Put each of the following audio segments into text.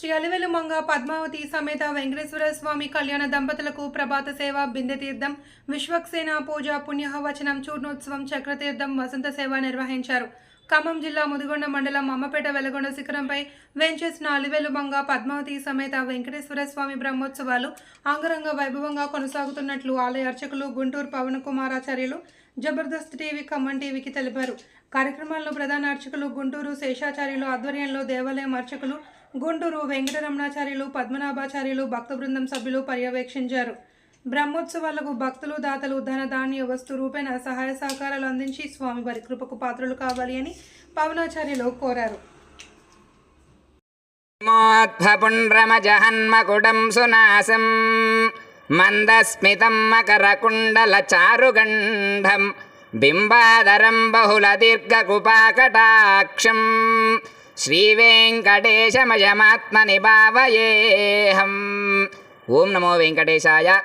శ్రీ అలివెలుమంగ పద్మావతి సమేత వెంకటేశ్వర స్వామి కళ్యాణ దంపతులకు ప్రభాత సేవ బిందెతీర్థం విశ్వక్సేన పూజ పుణ్యహవచనం చూర్ణోత్సవం చక్రతీర్థం వసంత సేవ నిర్వహించారు. ఖమ్మం జిల్లా ముదిగొండ మండలం అమ్మపేట వెలగొండ శిఖరంపై వెంచేసిన అలివెలు మంగ పద్మావతి సమేత వెంకటేశ్వర స్వామి బ్రహ్మోత్సవాలు అంగరంగ వైభవంగా కొనసాగుతున్నట్లు ఆలయ అర్చకులు గుంటూరు పవన్ కుమారాచార్యులు జబర్దస్త్ టీవీ ఖమ్మం టీవీకి తెలిపారు. కార్యక్రమాల్లో ప్రధాన అర్చకులు గుంటూరు శేషాచార్యులు ఆధ్వర్యంలో దేవాలయం అర్చకులు గుంటూరు వెంకటరమణాచార్యులు పద్మనాభాచార్యులు భక్త బృందం సభ్యులు పర్యవేక్షించారు. బ్రహ్మోత్సవాలకు భక్తులు దాతలు ధన ధాన్య వస్తు రూపేణ సహాయ సహకారాలు అందించి స్వామివారి కృపకు పాత్రలు కావాలి అని పవనాచార్యులు కోరారు. మోద్భపుండ్రమజహన్మకుటం సునాసం మందస్మితం బహుళ బింబాదరం బహుళదీర్ఘకుపాకటాక్షం శ్రీవేంకటేశమయమాత్మని భావయేహం ఓం నమో వెంకటేశాయ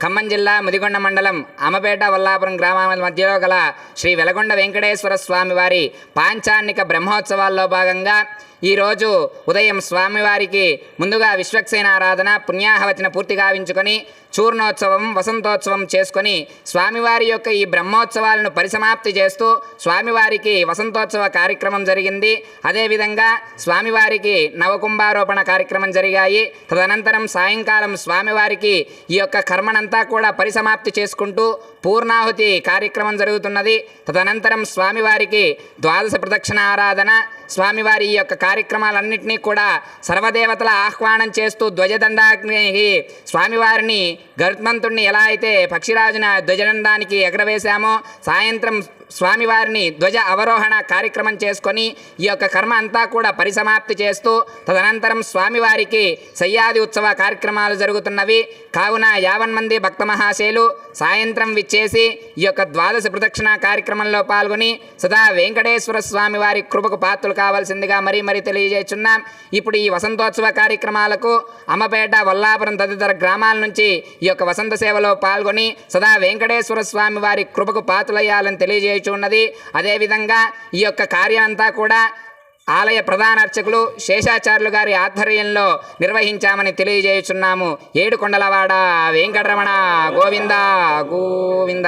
ఖమ్మం జిల్లా ముదిగొండ మండలం అమపేట వల్లాపురం గ్రామాల మధ్యలో గల శ్రీ వెలగొండ వెంకటేశ్వర స్వామివారి పాంచాన్నిక బ్రహ్మోత్సవాల్లో భాగంగా ఈరోజు ఉదయం స్వామివారికి ముందుగా విశ్వక్సేన ఆరాధన పుణ్యాహవచన పూర్తి గావించుకొని చూర్ణోత్సవం వసంతోత్సవం చేసుకొని స్వామివారి యొక్క ఈ బ్రహ్మోత్సవాలను పరిసమాప్తి చేస్తూ స్వామివారికి వసంతోత్సవ కార్యక్రమం జరిగింది. అదేవిధంగా స్వామివారికి నవకుంభారోపణ కార్యక్రమం జరిగాయి. తదనంతరం సాయంకాలం స్వామివారికి ఈ యొక్క కర్మణం అంతా కూడా పరిసమాప్తి చేసుకుంటూ పూర్ణాహుతి కార్యక్రమం జరుగుతున్నది. తదనంతరం స్వామివారికి ద్వాదశ ప్రదక్షిణ ఆరాధన స్వామివారి ఈ యొక్క కార్యక్రమాలన్నింటినీ కూడా సర్వదేవతల ఆహ్వానం చేస్తూ ధ్వజదండానికి స్వామివారిని గరుత్మంతుణ్ణి ఎలా అయితే పక్షిరాజున ధ్వజదండానికి ఎగరవేశామో సాయంత్రం స్వామివారిని ధ్వజ అవరోహణ కార్యక్రమం చేసుకొని ఈ యొక్క కర్మ అంతా కూడా పరిసమాప్తి చేస్తూ తదనంతరం స్వామివారికి సయ్యాది ఉత్సవ కార్యక్రమాలు జరుగుతున్నవి. కావున యావన్ మంది భక్త మహాశయులు సాయంత్రం విచ్చేసి ఈ యొక్క ద్వాదశ ప్రదక్షిణ కార్యక్రమంలో పాల్గొని సదా వెంకటేశ్వర స్వామి వారి కృపకు పాత్రలు కావాల్సిందిగా మరీ మరీ తెలియజేస్తున్నాం. ఇప్పుడు ఈ వసంతోత్సవ కార్యక్రమాలకు అమ్మపేట వల్లాపురం తదితర గ్రామాల నుంచి ఈ యొక్క వసంత సేవలో పాల్గొని సదా వెంకటేశ్వర స్వామి వారి కృపకు పాత్రలయ్యాలని తెలియజేయుచున్నది అదేవిధంగా ఈ యొక్క కార్యం అంతా కూడా ఆలయ ప్రధాన అర్చకులు శేషాచార్యులు గారి ఆధ్వర్యంలో నిర్వహించామని తెలియజేయుచున్నాము. ఏడు కొండలవాడ వెంకటరమణ గోవింద గోవింద.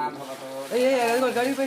भगवतो गड़ी पे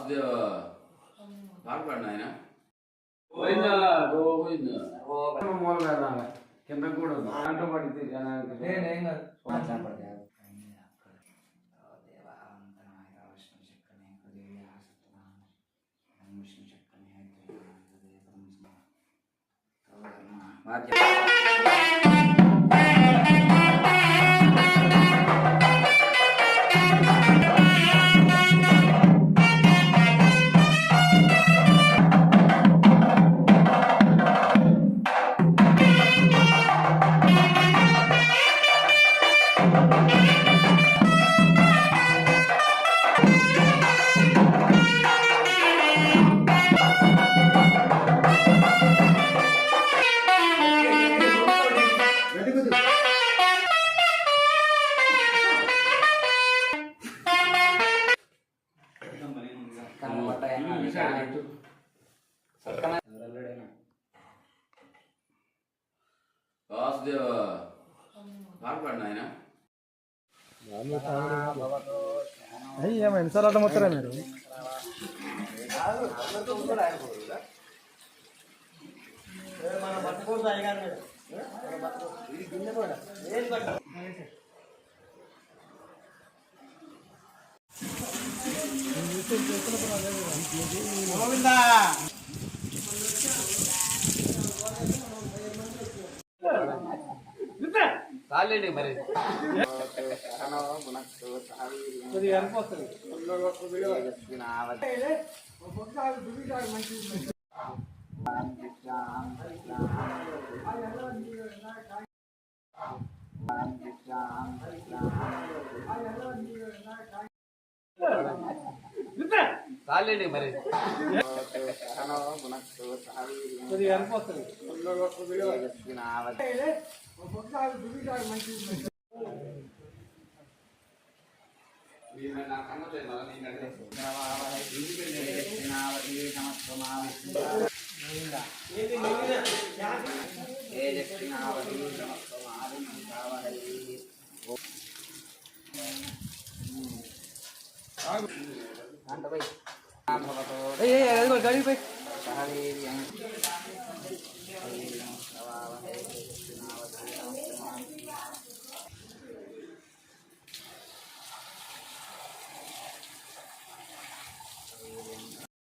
వాసుదేవ బాగుపడిన ఆయన పోయిందా పోయిందా మూల పెడదాం కింద కూడా దాంట్లో పడితే వాసుదేవ పాడపడిన ఆయన ఏమో ఎన్నిసార్లు అర్థం వచ్చారా మీరు கோவிந்தா. காலேடி மறை. Thank you. చాలండి మరి. ఏ దక్షిణావతి నమస్కారం కావాలి ya llegar al volcán pues.